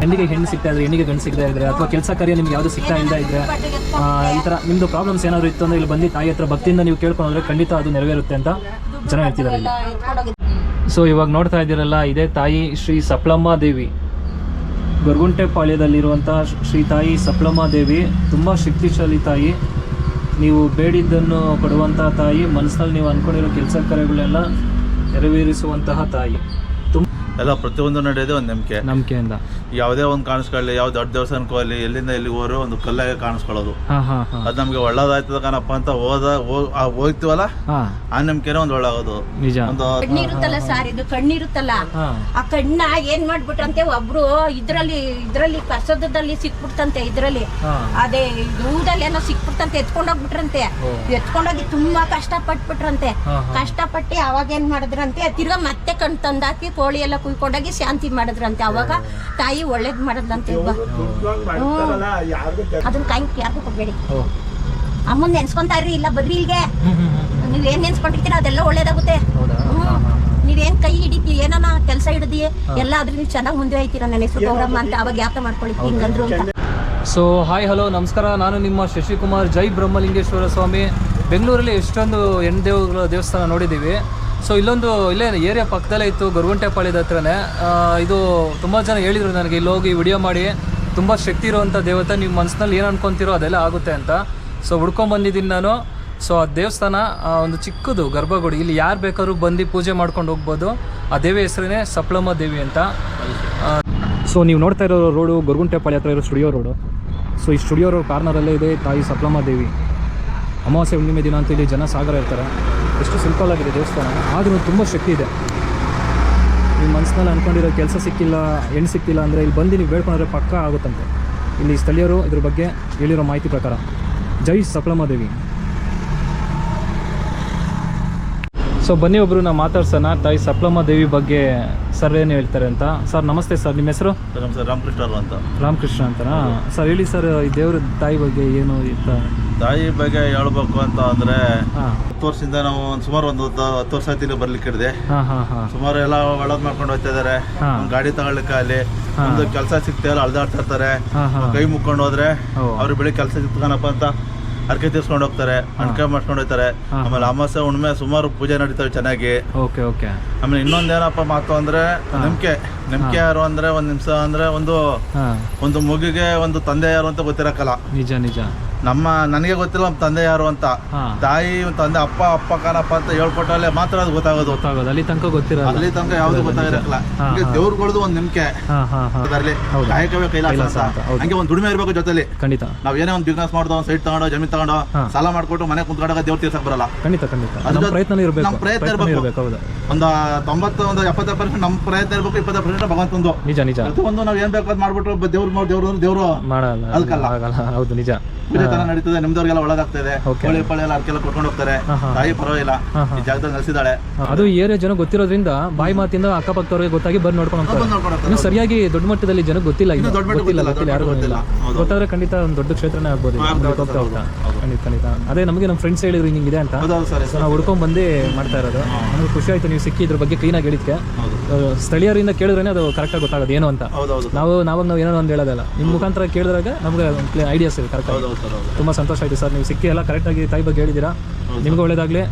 ಹೆಣ್ಣಿಗೆ ಹೆಣ್ಣು ಸಿಗ್ತಾ ಇದ್ರೆ, ಹೆಣ್ಣಿಗೆ ಗಂಡು ಸಿಗ್ತಾ ಇದ್ರೆ, ಅಥವಾ ಕೆಲಸ ಕಾರ್ಯ ನಿಮ್ಗೆ ಯಾವುದು ಸಿಗ್ತಾ ಇಲ್ಲ ಇದ್ರೆ ಈ ಥರ ನಿಮ್ಮದು ಪ್ರಾಬ್ಲಮ್ಸ್ ಏನಾದ್ರು ಇತ್ತು ಅಂದ್ರೆ ಇಲ್ಲಿ ಬಂದು ತಾಯಿ ಹತ್ರ ಭಕ್ತಿಯಿಂದ ನೀವು ಕೇಳ್ಕೊಂಡ್ರೆ ಖಂಡಿತ ಅದು ನೆರವೇರುತ್ತೆ ಅಂತ ಜನ ಹೇಳ್ತಿದ್ದಾರೆ ಇಲ್ಲಿ. ಸೊ ಇವಾಗ ನೋಡ್ತಾ ಇದ್ದೀರಲ್ಲ, ಇದೇ ತಾಯಿ ಶ್ರೀ ಸಪ್ಲಮ್ಮ ದೇವಿ. ಗೊರಗುಂಟೆ ಪಾಳ್ಯದಲ್ಲಿರುವಂಥ ಶ್ರೀ ತಾಯಿ ಸಪ್ಲಮ್ಮ ದೇವಿ, ತುಂಬ ಶಕ್ತಿಶಾಲಿ ತಾಯಿ. ನೀವು ಬೇಡಿದ್ದನ್ನು ಕೊಡುವಂತಹ ತಾಯಿ ಮನಸ್ಸಿನಲ್ಲಿ ನೀವು ಅಂದ್ಕೊಂಡಿರೋ ಕೆಲಸ ಕಾರ್ಯಗಳೆಲ್ಲ ನೆರವೇರಿಸುವಂತಹ ತಾಯಿ. ಎಲ್ಲ ಪ್ರತಿಯೊಂದು ನಡೆಯೋದೇ ಒಂದು ನಂಬಿಕೆ. ನಂಬಿಕೆಯಿಂದ. ಯಾವುದೇ ಒಂದು ಕಾಣಿಸ್ಕೊಳ್ಳಿ ಯಾವ ದೊಡ್ಡ ದೇವಸ್ಥಾನಕ್ಕೂ ಅಲ್ಲಿ ಎಲ್ಲಿಂದ ಇಲ್ಲಿ ಹೋರು ಒಂದು ಕಲ್ಲಾಗೆ ಕಾಣಿಸ್ಕೊಳ್ಳೋದು. ಹಾ ಹಾ ಹಾಂ. ಅದು ನಮಗೆ ಒಳ್ಳೇದಾಯ್ತದ ಕಣಪ್ಪ ಅಂತ ಹೋದ ಆ ಹೋಗ್ತೀವಲ್ಲ ಹಾ. ಆ ನಂಬಿಕೆನೇ ಒಂದು ಒಳ್ಳಾಗೋದು ನಿಜ. ಒಂದು ಕಣ್ಣಿರುತ್ತಲ್ಲ ಸರ್ ಇದು ಕಣ್ಣಿರುತ್ತಲ್ಲ? ಹಾಂ. ಆ ಕಣ್ಣ ಏನ್ ಮಾಡ್ಬಿಟ್ರಂತೆ ಒಬ್ರು ಇದ್ರಲ್ಲಿ ಇದ್ರಲ್ಲಿ ಕಸದಲ್ಲಿ ಸಿಕ್ಬಿಡ್ತಂತೆ ಇದ್ರಲ್ಲಿ. ಹಾಂ. ಅದೇ ಊರಲ್ಲಿ ಏನೋ ಸಿಕ್ಬಿಡ್ತಂತೆ ಎತ್ಕೊಂಡೋಗ್ಬಿಟ್ರಂತೆ ಓ. ಎತ್ಕೊಂಡೋಗಿ ತುಂಬಾ ಕಷ್ಟ ಪಟ್ಬಿಟ್ರಂತೆ ಹಾ, ಅವಾಗ ಏನ್ ಮಾಡಿದ್ರಂತೆ ತಿರ್ಗಾ ಮತ್ತೆ ಕಣ್ ತಂದಾಕಿ ಕೋಳಿ ಎಲ್ಲ ಕುಯ್ಕೊಂಡೋಗಿ ಶಾಂತಿ ಮಾಡಿದ್ರಂತೆ. ಅವಾಗ ತಾಯಿ ಒಳ್ಳೇದ್ ಮಾಡಿದ್ರಂತೆ ಒಬ್ಬ ಅದನ್ನ ಕಾಯಿ ಯಾರಿಗೂ ಕೊಡ್ಬೇಡಿ. ಅಮ್ಮನ್ ನೆನ್ಸ್ಕೊಂತಾ ಇರ್ರಿ ಇಲ್ಲ ಬದ್ರಿ ಇಲ್ಗೆ. ನೀವೇನ್ ನೆನ್ಸ್ಕೊಂಡಿರ್ತೀರ ಅದೆಲ್ಲ ಒಳ್ಳೇದಾಗುತ್ತೆ. ನೀವೇನ್ ಕೈ ಹಿಡಿತಿ ಏನನ ಕೆಲಸ ಹಿಡಿದಿ ಎಲ್ಲ ಅದ್ರಲ್ಲಿ ಚೆನ್ನಾಗಿ ಮುಂದೆ ಹೋಯ್ತೀರ ನನಗೆ ಸುಗೌರಮ್ಮ ಅಂತ ಅವಾಗ ಯಾತ ಮಾಡ್ಕೊಳ್ಳಿ ಹಿಂಗಂದ್ರು ಅಂತ. ಸೊ ಹಾಯ್ ಹಲೋ ನಮಸ್ಕಾರ. ನಾನು ನಿಮ್ಮ ಶಶಿಕುಮಾರ್ ಜೈ ಬ್ರಹ್ಮಲಿಂಗೇಶ್ವರ ಸ್ವಾಮಿ. ಬೆಂಗಳೂರಲ್ಲಿ ಎಷ್ಟೊಂದು ಹೆಣ್ಣು ದೇವಗಳ ದೇವಸ್ಥಾನ ನೋಡಿದ್ದೀವಿ. ಸೊ ಇಲ್ಲೊಂದು, ಇಲ್ಲೇ ಏರಿಯಾ ಪಕ್ಕದಲ್ಲೇ ಇತ್ತು ಗೊರಗುಂಟೆಪಾಳ್ಯದ ಹತ್ರನೇ. ಇದು ತುಂಬ ಜನ ಹೇಳಿದರು ನನಗೆ, ಇಲ್ಲಿ ಹೋಗಿ ವಿಡಿಯೋ ಮಾಡಿ, ತುಂಬ ಶಕ್ತಿ ಇರುವಂಥ ದೇವತೆ ನಿಮ್ಮ ಮನಸ್ಸಿನಲ್ಲಿ ಏನು ಅನ್ಕೊಂತೀರೋ ಅದೆಲ್ಲ ಆಗುತ್ತೆ ಅಂತ. ಸೊ ಹುಡ್ಕೊಂಬಂದಿದ್ದೀನಿ ನಾನು. ಸೊ ಆ ದೇವಸ್ಥಾನ ಒಂದು ಚಿಕ್ಕದು, ಗರ್ಭಗುಡಿ. ಇಲ್ಲಿ ಯಾರು ಬೇಕಾದ್ರೂ ಬಂದು ಪೂಜೆ ಮಾಡ್ಕೊಂಡು ಹೋಗ್ಬೋದು. ಆ ದೇವಿ ಹೆಸರೇ ಸಪ್ಲಮ್ಮ ದೇವಿ ಅಂತ. ಸೊ ನೀವು ನೋಡ್ತಾ ಇರೋ ರೋಡು ಗೊರಗುಂಟೆಪಾಳ್ಯ ಹತ್ರ ಇರೋ ಸ್ಟುಡಿಯೋ ರೋಡು. ಸೊ ಈ ಸ್ಟುಡಿಯೋ ರೋಡ್ ಕಾರ್ನರಲ್ಲೇ ಇದೆ ತಾಯಿ ಸಪ್ಲಮ್ಮ ದೇವಿ. ಅಮಾವಾಸ್ಯೆ ಹುಣ್ಣಿಮೆ ದಿನ ಅಂತ ಇಲ್ಲಿ ಜನ ಸಾಗರ ಇರ್ತಾರೆ. ಎಷ್ಟು ಸಿಂಪಲ್ ಆಗಿದೆ ದೇವಸ್ಥಾನ. ಆದರೂ ತುಂಬ ಶಕ್ತಿ ಇದೆ. ನಿಮ್ಮ ಮನಸ್ಸಿನಲ್ಲಿ ಅಂದ್ಕೊಂಡಿರೋ ಕೆಲಸ ಸಿಕ್ಕಿಲ್ಲ ಹೆಣ್ಣು ಸಿಕ್ಕಿಲ್ಲ ಅಂದರೆ ಇಲ್ಲಿ ಬಂದು ನೀವು ಬೇಡ್ಕೊಂಡ್ರೆ ಪಕ್ಕ ಆಗುತ್ತಂತೆ. ಇಲ್ಲಿ ಸ್ಥಳೀಯರು ಇದ್ರ ಬಗ್ಗೆ ಹೇಳಿರೋ ಮಾಹಿತಿ ಪ್ರಕಾರ. ಜೈ ಸಪ್ಲಮ್ಮ ದೇವಿ. ಸೊ ಬನ್ನಿ ಒಬ್ಬರು ನಾವು ಮಾತಾಡ್ಸೋಣ. ತಾಯಿ ಸಪ್ಲಮ್ಮ ದೇವಿ ಬಗ್ಗೆ ಸರ್ ಏನು ಹೇಳ್ತಾರೆ ಅಂತ? ಸರ್ ನಮಸ್ತೆ ಸರ್. ನಿಮ್ಮ ಹೆಸರು? ರಾಮಕೃಷ್ಣ ಅಂತ. ರಾಮಕೃಷ್ಣ ಅಂತನಾ? ಸರ್ ಹೇಳಿ ಸರ್ ಈ ದೇವ್ರ ತಾಯಿ ಬಗ್ಗೆ ಏನು ಅಂತ ತಾಯಿ ಬಗ್ಗೆ ಹೇಳ್ಬೇಕು ಅಂತ ಅಂದ್ರೆ ಹತ್ತು ವರ್ಷದಿಂದ ನಾವು ಒಂದು ಸುಮಾರು ಒಂದು ಹತ್ತು ವರ್ಷ ಆಯ್ತು ಇಲ್ಲಿ ಬರ್ಲಿಕ್ಕೆ ಹಿಡಿದೆ. ಸುಮಾರು ಎಲ್ಲ ಒಳ್ಳದ್ ಮಾಡ್ಕೊಂಡು ಹೋಗ್ತಾ ಇದಾರೆ. ಒಂದ್ ಗಾಡಿ ತಗೊಳ್ಲಿಕ್ಕೆ ಅಲ್ಲಿ ಒಂದು ಕೆಲಸ ಸಿಗ್ತಾ ಅಳ್ದಾಡ್ತಾ ಇರ್ತಾರೆ. ಕೈ ಮುಕ್ಕೊಂಡು ಹೋದ್ರೆ ಅವ್ರ ಬೆಳಿಗ್ಗೆ ಕೆಲಸ ಸಿಗ್ತಾನಪ್ಪ ಅಂತ ಅರ್ಕೆ ತೀರ್ಸ್ಕೊಂಡು ಹೋಗ್ತಾರೆ ಅಣ್ಕ ಮಾಡ್ಕೊಂಡು ಹೋಗ್ತಾರೆ. ಆಮೇಲೆ ಅಮಾಸೆ ಹುಣ್ಣಿಮೆ ಸುಮಾರು ಪೂಜೆ ನಡೀತಾವೆ ಚೆನ್ನಾಗಿ. Okay okay. ಆಮೇಲೆ ಇನ್ನೊಂದೇನಪ್ಪ ಮಾತು ಅಂದ್ರೆ ನಂಬಿಕೆ. ನಂಬಿಕೆ ಯಾರು ಅಂದ್ರೆ ಒಂದ್ ನಿಮಿಷ ಅಂದ್ರೆ ಒಂದು ಒಂದು ಮಗುಗೆ ಒಂದು ತಂದೆ ಯಾರು ಅಂತ ಗೊತ್ತಿರಕಲ್ಲ ನಿಜ ನಿಜ. ನಮ್ಮ ನನಗೆ ಗೊತ್ತಿಲ್ಲ ನಮ್ಮ ತಂದೆ ಯಾರು ಅಂತ. ಹಾಂ. ತಾಯಿ ತಂದೆ ಅಪ್ಪ ಅಪ್ಪ ಕಾನಪ್ಪ ಅಂತ ಹೇಳ್ಕೊಟ್ಟಲ್ಲೇ ಮಾತ್ರ ಅದು ಗೊತ್ತಾಗೋದು. ಗೊತ್ತಾಗೋದು. ಅಲ್ಲಿ ತನಕ ಗೊತ್ತಿರಲ್ಲ. ಅಲ್ಲಿ ತನಕ ಯಾವ್ದು ಗೊತ್ತಾಗಿರಕ್ಕಲ್ಲ ಹಾ, ಒಂದು. ದೇವ್ರುಗಳ್ದು ಒಂದ್ ನಂಬಿಕೆ. ಹಾಂ ಹಾಂ ಹಾಂ. ಅದರಲ್ಲಿ ಹೌದು. ಕಾಯಕವೇ ಕೈಲಾಸ ಕೈಲಾಸ ಅಂತ. ಅಂತ, ಹೌದು. ಹಂಗೆ ಒಂದು ದುಡಿಮೆ ಇರ್ಬೇಕು ಜೊತೆಲಿ. ಖಂಡಿತ. ನಾವ್ ಏನೇ ಒಂದು ಬಿಸ್ನೆಸ್ ಮಾಡ್ದೋ ಒಂದು ಸೈಟ್ ತಗೊಂಡೋ ಜಮೀನ್ ತಗೊಂಡೋ ಹಾ. ಸಾಲ ಮಾಡ್ಕೊಟ್ಟು ಮನೆ ಕುಂತ್ಕೊಂಡಾಗ ದೇವ್ರ ತೀರ್ಸಕ್ ಬರಲ್ಲ. ಖಂಡಿತ ಖಂಡಿತ. ನಮ್ಮ ಪ್ರಯತ್ನ ಇರಬೇಕು. ನಮ್ಮ ಪ್ರಯತ್ನ ಪ್ರಯತ್ನ ಇರ್ಬೇಕು. ಇರಬೇಕು ಹೌದು. ಒಂದು ತೊಂಬತ್ತು ಒಂದು ಎಪ್ಪತ್ತು ಪರ್ಸೆಂಟ್ ನಮ್ಮ ಪ್ರಯತ್ನ ಇರಬೇಕು ಇಪ್ಪತ್ತು ಪರ್ಸೆಂಟ್ ಭಗವಂತಂದು ನಿಜ ನಿಜ. ಒಂದು ನಾವ್ ಏನ್ ಬೇಕಾದ್ ಮಾಡ್ಬಿಟ್ರು ದೇವ್ರು ದೇವ್ರು ದೇವ್ರು. ಮಾಡಲ್ಲ. ಅದಕ್ಕಲ್ಲ. ಆಗಲ್ಲ. ಹೌದು ನಿಜ. ಪೂಜೆ ತರ ನಡೀತದೆ. ನಿಮ್ದವ್ರಿಗೆಲ್ಲ ಒಳಗಾಗ್ತಾ ಇದೆ ಹೋಳಿ ಕೋಳಿ ಪಳ್ಳಿ ಎಲ್ಲ ಅರ್ಕೆಲ್ಲ ಕೊಟ್ಕೊಂಡು ಹೋಗ್ತಾರೆ. ತಾಯಿ ಪರವಾಗಿಲ್ಲ. ಈ ಜಾಗದಲ್ಲಿ ನೆಲೆಸಿದಾಳೆ ಅದು ಏರಿಯಾ ಜನ ಗೊತ್ತಿರೋದ್ರಿಂದ ಬಾಯಿ ಮಾತಿಂದ ಅಕ್ಕಪಕ್ಕದವ್ರಿಗೆ ಗೊತ್ತಾಗಿ ಬಂದು ನೋಡ್ಕೊಂಡು ಹೋಗ್ತಾರೆ. ಸರಿಯಾಗಿ ದೊಡ್ಡ ಮಟ್ಟದಲ್ಲಿ ಜನ ಗೊತ್ತಿಲ್ಲ ಗೊತ್ತಿಲ್ಲ ಗೊತ್ತಿಲ್ಲ, ಯಾರಿಗೂ ಗೊತ್ತಿಲ್ಲ. ಗೊತ್ತಾದ್ರೆ ಖಂಡಿತ ಒಂದು ದೊಡ್ಡ ಕ್ಷೇತ್ರನೇ ಆಗ್ಬೋದು ಇದು. ಖಂಡಿತ ಖಂಡಿತ. ಅದೇ ನಮಗೆ ನಮ್ಮ ಫ್ರೆಂಡ್ಸ್ ಹೇಳಿದ್ರು ಇದೆ ಅಂತ. ನಾವು ಹುಡ್ಕೊಂಡ್ ಬಂದು ಮಾಡ್ತಾ ಇರೋದು. ನಮಗೆ ಖುಷಿ ಆಯ್ತು ನೀವು ಸಿಕ್ಕಿ ಇದ್ರ ಬಗ್ಗೆ ಕ್ಲೀನಾಗಿ ಹೇಳಿದ್ಕೆ. ಸ್ಥಳೀಯರಿಂದ ಕೇಳಿದ್ರೆ ಅದು ಕರೆಕ್ಟಾಗಿ ಗೊತ್ತಾಗೋದು. ಏನು ಅಂತ. ನಾವು ನಾವಾಗ ನಾವು ಏನೋ ಒಂದು ಹೇಳೋದಲ್ಲ. ನಿಮ್ಮ ಮುಖಾಂತರ ಕೇಳಿದಾಗ ನಮ್ಗೆ ಐಡಿಯಾಸ್ ಇದೆ ಹೌದು. ತುಂಬ ಸಂತೋಷ ಆಯಿತು ಸರ್ ನೀವು ಸಿಕ್ಕಿ ಎಲ್ಲ ಕರೆಕ್ಟಾಗಿ ತಾಯಿ ಬಗ್ಗೆ ಹೇಳಿದ್ದೀರಾ? ನಿಮಗೂ ಒಳ್ಳೇದಾಗಲಿ.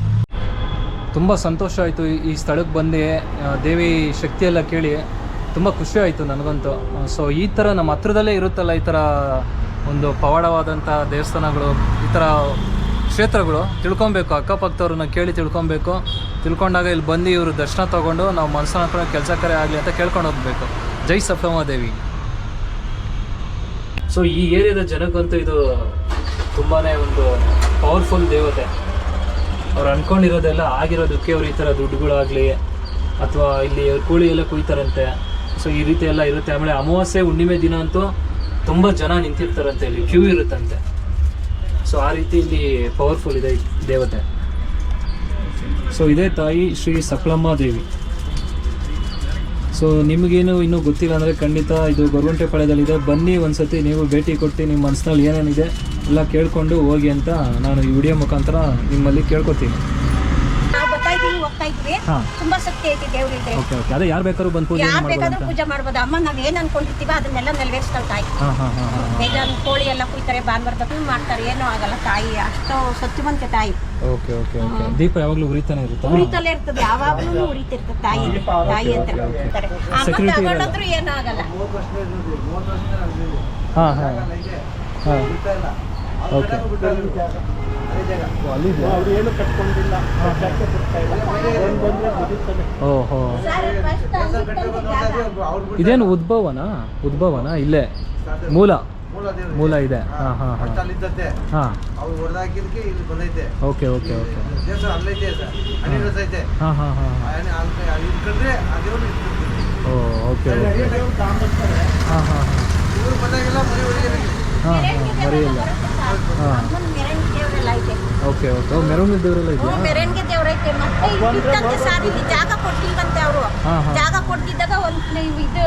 ತುಂಬ ಸಂತೋಷ ಆಯಿತು ಈ ಸ್ಥಳಕ್ಕೆ ಬಂದು ದೇವಿ ಶಕ್ತಿಯೆಲ್ಲ ಎಲ್ಲ ಕೇಳಿ. ತುಂಬ ಖುಷಿ ಆಯಿತು ನನಗಂತೂ. ಸೊ ಈ ಥರ ನಮ್ಮ ಹತ್ರದಲ್ಲೇ ಇರುತ್ತಲ್ಲ ಈ ಥರ ಒಂದು ಪವಾಡವಾದಂಥ ದೇವಸ್ಥಾನಗಳು ಈ ಥರ ಕ್ಷೇತ್ರಗಳು ತಿಳ್ಕೊಬೇಕು. ಅಕ್ಕಪಕ್ಕದವ್ರನ್ನ ಕೇಳಿ ತಿಳ್ಕೊಬೇಕು. ತಿಳ್ಕೊಂಡಾಗ ಇಲ್ಲಿ ಬಂದು ಇವರು ದರ್ಶನ ತೊಗೊಂಡು ನಾವು ಮನಸ್ಸನ್ನ ಹಾಕೊಂಡು ಕೆಲಸ ಕರೆ ಆಗಲಿ ಅಂತ ಕೇಳ್ಕೊಂಡು ಹೋಗಬೇಕು. ಜೈ ಸಪ್ತಮ ದೇವಿ ಸೊ ಈ ಏರಿಯಾದ ಜನಕ್ಕಂತೂ ಇದು ತುಂಬಾ ಒಂದು ಪವರ್ಫುಲ್ ದೇವತೆ. ಅವ್ರು ಅನ್ಕೊಂಡಿರೋದೆಲ್ಲ ಆಗಿರೋದಕ್ಕೆ ಅವ್ರು ಈ ಥರ ದುಡ್ಡುಗಳಾಗಲಿ ಅಥವಾ ಇಲ್ಲಿ ಕೋಳಿ ಎಲ್ಲ ಕುಯ್ತಾರಂತೆ. ಸೊ ಈ ರೀತಿ ಎಲ್ಲ ಇರುತ್ತೆ. ಆಮೇಲೆ ಅಮಾವಾಸ್ಯೆ, ಹುಣ್ಣಿಮೆ ದಿನ ಅಂತೂ ತುಂಬ ಜನ ನಿಂತಿರ್ತಾರಂತೆ ಇಲ್ಲಿ. ಕ್ಯೂ ಇರುತ್ತಂತೆ. ಸೊ ಆ ರೀತಿ ಇಲ್ಲಿ ಪವರ್ಫುಲ್ ಇದೆ ದೇವತೆ. ಸೊ ಇದೇ ತಾಯಿ ಶ್ರೀ ಸಕಲಮ್ಮ ದೇವಿ. ಸೊ ನಿಮಗೇನು ಇನ್ನೂ ಗೊತ್ತಿಲ್ಲ ಅಂದರೆ ಖಂಡಿತ ಇದು ಗೊರಗುಂಟೆಪಾಳ್ಯದಲ್ಲಿದೆ ಬನ್ನಿ ಒಂದ್ಸತಿ ನೀವು ಭೇಟಿ ಕೊಟ್ಟು ನಿಮ್ಮ ಮನಸ್ಸಿನಲ್ಲಿ ಏನೇನಿದೆ ಎಲ್ಲ ಕೇಳಿಕೊಂಡು ಹೋಗಿ ಅಂತ ನಾನು ಈ ವಿಡಿಯೋ ಮುಖಾಂತರ ನಿಮ್ಮಲ್ಲಿ ಕೇಳ್ಕೊತೀನಿ. ಹೋಗ್ತಾ ಇದ್ವಿ ಹಾ. ತುಂಬಾ ಶಕ್ತಿ ಐತಿ ದೇವ್ರಿಗೆ ಓಕೆ ಓಕೆ. ಅದೇ ಯಾರು ಬೇಕಾದ್ರೂ ಬಂದು ಪೂಜೆ ಯಾರು ಮಾಡ್ಬೋದು ಬೇಕಾದ್ರೂ ಅಂತ. ಪೂಜೆ ಮಾಡ್ಬೋದು. ಅಮ್ಮ ನಾವ್ ಏನ್ ಅನ್ಕೊಂಡಿರ್ತೀವಿ ಅದನ್ನೆಲ್ಲ ನೆರವೇರಿಸ್ತಾಳೆ ತಾಯಿ. ಹಾಂ ಹಾಂ ಹಾಂ ಹಾಂ ಬೇಜಾನ್ ಕೋಳಿ ಎಲ್ಲ ಕುಯ್ತಾರೆ ಭಾನುವಾರದಕ್ಕೂ ಮಾಡ್ತಾರೆ. ಏನೂ ಆಗಲ್ಲ ತಾಯಿ. ಅಷ್ಟು ಸತ್ಯವಂತ ತಾಯಿ. Okay okay okay. ದೀಪ ಯಾವಾಗಲೂ ಉರಿತಾನೆ ಇರುತ್ತಾ? ಉರಿತಲೇ ಇರ್ತದೆ. ಯಾವಾಗ್ಲೂ ಉರಿತಿರ್ತದೆ ತಾಯಿ. ತಾಯಿ ಅಂತ ಹೇಳ್ತಾರೆ ಅಮ್ಮ Security ಇರಲ್ಲ. ತಗೊಂಡೋದ್ರು ಏನೂ ಆಗಲ್ಲ. ಹಾಂ ಹಾಂ. ಹಾಂ. ಓಕೆ. ಓಹೋ. ಇದೇನು ಉದ್ಭವನಾ? ಉದ್ಭವನಾ? ಇಲ್ಲೇ. ಮೂಲ. ಮೂಲ ಇದೆ. ಹಾಂ ಹಾಂ ಹಾಂ. ಹಾಂ. ಅವ್ರು ಓಕೆ ಓಕೆ. ಓಕೆ ಅದೇನು ಓ, ಓಕೆ ಓಕೆ. ಹಾಂ ಹಾಂ ಹಾಂ. ಇವ್ರು ಬಂದಾಗೆಲ್ಲ ಮರಿ ಹಾಂ ಹಾಂ. ಮರೆಯಿಲ್ಲ. ಹಾಂ ಅಮ್ಮನ ಮೆರವಣಿಗೆ ದೇವರೆಲ್ಲ ಐತೆ ಓಕೆ ಓಕೆ. ಮೆರವಣಿಗೆ ದೇವರೆಲ್ಲ ಇದೆಯಾ? ಹ್ಞೂ ಮೆರವಣಿಗೆ ದೇವ್ರೈತೆ ಮತ್ತೆ ಇದ್ದಂತೆ ಸಾರ್ ಇಲ್ಲಿ ಜಾಗ ಕೊಟ್ಟಿಲ್ವಂತೆ ಅವರು. ಹಾಂ ಹಾಂ. ಜಾಗ ಕೊಟ್ಟಿದ್ದಾಗ ಒಂದು ಇದು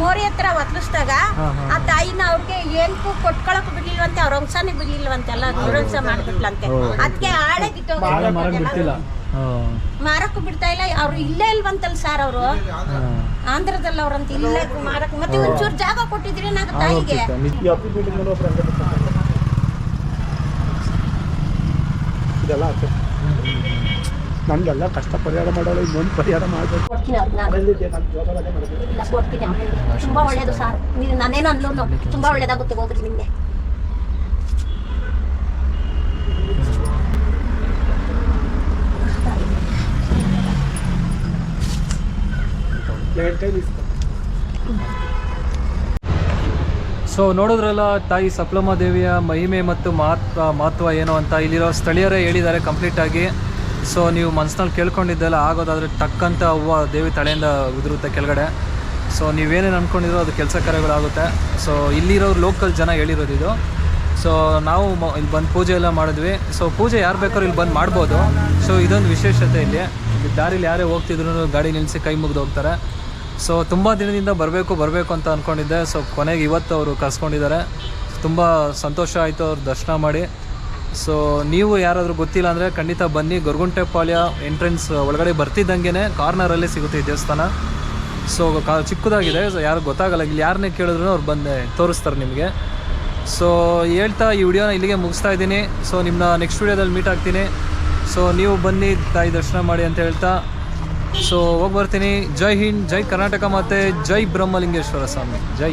ಮೋರಿ ಹತ್ರ ಒತ್ಲಿಸ್ದಾಗ ಹಾಂ, ಹಾಂ. ಆ ತಾಯಿನ ಅವ್ರಿಗೆ ಏನಕ್ಕೂ ಕೊಟ್ಕೊಳಕ್ ಬಿಡ್ಲಿಲ್ವಂತೆ ಅವ್ರ ವಂಶನೇ ಬಿಡ್ಲಿಲ್ವಂತೆ ಎಲ್ಲ ದುರಂಶ ಮಾಡ್ಬಿಟ್ಲಂತೆ. ಅದಕ್ಕೆ ಆಳೆ ಭಾಳ ಮರಕ್ಕೆ ಬಿಡ್ತಿಲ್ಲ ಹಾಂ. ಮಾರಕ್ಕೂ ಬಿಡ್ತಾ ಇಲ್ಲ ಅವ್ರು ಇಲ್ಲೇ ಇಲ್ವಂತಲ್ ಸರ್ ಅವರು. ಹಾಂ. ಆಂಧ್ರದಲ್ಲಿ ಅವ್ರಂತ ಇಲ್ಲೇ ಮಾರಕ್ ಮತ್ತೆ ಒಂಚೂರು ಜಾಗ ಕೊಟ್ಟಿದ್ರೆ ಓಕೆ ತಾಯಿಗೆ? ನಮಗೆಲ್ಲ ಕಷ್ಟ ಪರಿಹಾರ ಮಾಡೋಳು ಇನ್ನೊಂದು ಪರಿಹಾರ ಮಾಡಬೇಕು. ತುಂಬಾ ಒಳ್ಳೇದು ಸರ್ ನಾನೇನು ಅನ್ಲೂ ತುಂಬಾ ಒಳ್ಳೇದಾಗುತ್ತೆ ಹೋಗ್ರಿ ನಿಮ್ಗೆ. ಸೊ ನೋಡಿದ್ರಲ್ಲ ತಾಯಿ ಸಪ್ಲಮ್ಮ ದೇವಿಯ ಮಹಿಮೆ ಮತ್ತು ಮಹತ್ವ ಮಹತ್ವ ಏನು ಅಂತ ಇಲ್ಲಿರೋ ಸ್ಥಳೀಯರೇ ಹೇಳಿದ್ದಾರೆ ಕಂಪ್ಲೀಟಾಗಿ ಸೊ ನೀವು ಮನಸ್ಸಿನಲ್ಲಿ ಕೇಳ್ಕೊಂಡಿದ್ದೆಲ್ಲ ಆಗೋದಾದರೆ ತಕ್ಕಂಥ ಅಂತ ಹೂವು ದೇವಿ ತಳೆಯಿಂದ ಉದುರುತ್ತೆ ಕೆಳಗಡೆ. ಸೊ ನೀವೇನೇನು ಅಂದ್ಕೊಂಡಿದ್ರು ಅದು ಕೆಲಸ ಕಾರ್ಯಗಳಾಗುತ್ತೆ. ಸೊ ಇಲ್ಲಿರೋ ಲೋಕಲ್ ಜನ ಹೇಳಿರೋದು ಇದು. ಸೊ ನಾವು ಇಲ್ಲಿ ಬಂದು ಪೂಜೆ ಎಲ್ಲ ಮಾಡಿದ್ವಿ. ಸೊ ಪೂಜೆ ಯಾರು ಬೇಕಾದ್ರೂ ಇಲ್ಲಿ ಬಂದು ಮಾಡ್ಬೋದು. ಸೊ ಇದೊಂದು ವಿಶೇಷತೆ ಇಲ್ಲಿ. ದಾರಿಲಿ ಯಾರೇ ಹೋಗ್ತಿದ್ರು ಗಾಡಿ ನಿಲ್ಲಿಸಿ ಕೈ ಮುಗಿದು ಹೋಗ್ತಾರೆ. ಸೊ ತುಂಬ ದಿನದಿಂದ ಬರಬೇಕು ಬರಬೇಕು ಅಂತ ಅಂದ್ಕೊಂಡಿದ್ದೆ ಸೊ ಕೊನೆಗೆ ಇವತ್ತು ಅವರು ಕರ್ಸ್ಕೊಂಡಿದ್ದಾರೆ. ತುಂಬ ಸಂತೋಷ ಆಯಿತು ಅವ್ರ ದರ್ಶನ ಮಾಡಿ. ಸೊ ನೀವು ಯಾರಾದರೂ ಗೊತ್ತಿಲ್ಲ ಅಂದರೆ ಖಂಡಿತ ಬನ್ನಿ. ಗೊರಗುಂಟೆಪಾಳ್ಯ ಎಂಟ್ರೆನ್ಸ್ ಒಳಗಡೆ ಬರ್ತಿದ್ದಂಗೆ ಕಾರ್ನರಲ್ಲೇ ಸಿಗುತ್ತೆ ಈ ದೇವಸ್ಥಾನ. ಸೊ ಕಾ, ಚಿಕ್ಕದಾಗಿದೆ. ಸೊ ಯಾರು ಗೊತ್ತಾಗಲ್ಲ. ಇಲ್ಲಿ ಯಾರನ್ನೇ ಕೇಳಿದ್ರು ಅವ್ರು ಬಂದೆ, ತೋರಿಸ್ತಾರೆ ನಿಮಗೆ. ಸೊ ಹೇಳ್ತಾ ಈ ವಿಡಿಯೋನ ಇಲ್ಲಿಗೆ ಮುಗಿಸ್ತಾ ಇದ್ದೀನಿ. ಸೊ ನಿಮ್ಮನ್ನ ನೆಕ್ಸ್ಟ್ ವಿಡಿಯೋದಲ್ಲಿ ಮೀಟ್ ಆಗ್ತೀನಿ. ಸೊ ನೀವು ಬನ್ನಿ, ತಾಯಿ ದರ್ಶನ ಮಾಡಿ ಅಂತ ಹೇಳ್ತಾ. ಸೊ ಹೋಗಿ ಬರ್ತೀನಿ. ಜೈ ಹಿಂದ್, ಜೈ ಕರ್ನಾಟಕ ಮತ್ತು ಜೈ ಬ್ರಹ್ಮಲಿಂಗೇಶ್ವರ ಸ್ವಾಮಿ. ಜೈ